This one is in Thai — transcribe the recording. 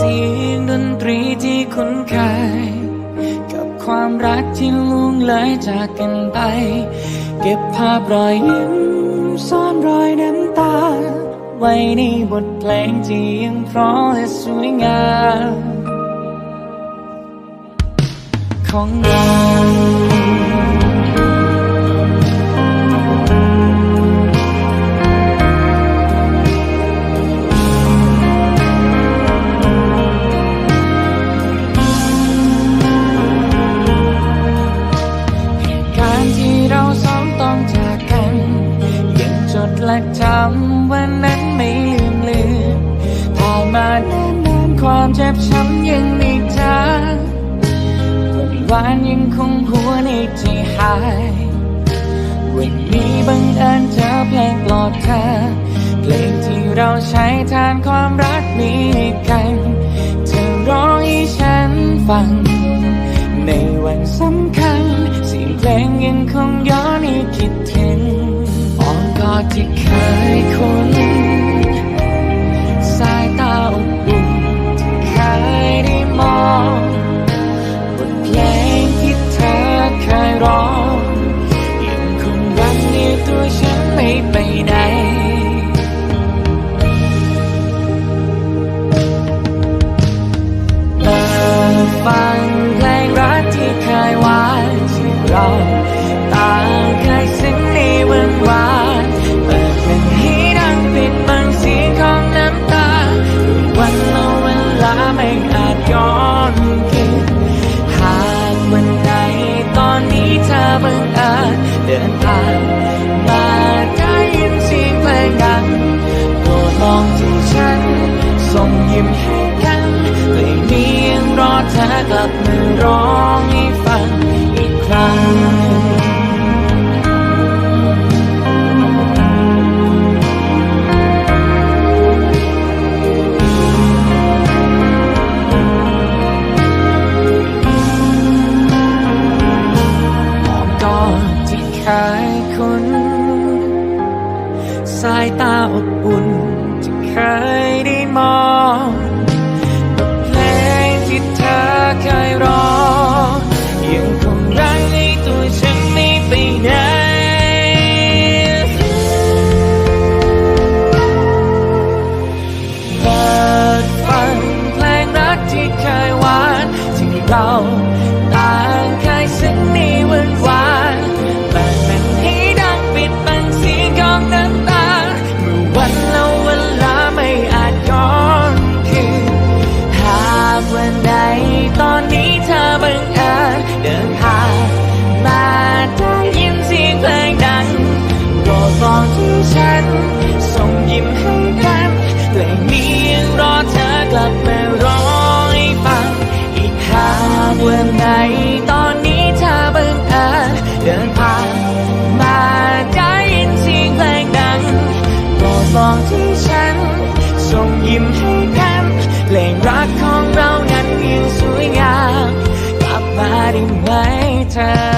สียงดนตรีที่คุ้นเคยกับความรักที่ล่งเลยจากกันไป เก็บภาพรอยยิ้มซ่อนรอยน้ำตา ไว้ในบทเพลงที่ยังเพราะและสวยงามของเรา และจำวันนั้นไม่ลืมลืมผ่านมาแน่นนานความเจ็บช้ำยังมีจางวันวายังคงหัวในใจหายวันนี้บังเอิญเจอเพลงปลอดเธอเพลงที่เราใช้แทนความรักนี้กันเธอร้องให้ฉันฟัง หายคน เดินผ่านมาได้ยินเสียงเพลงดังตัวดมองที่ฉันส่งยิ้มให้ สายตาอบอุ่นจะเคย time.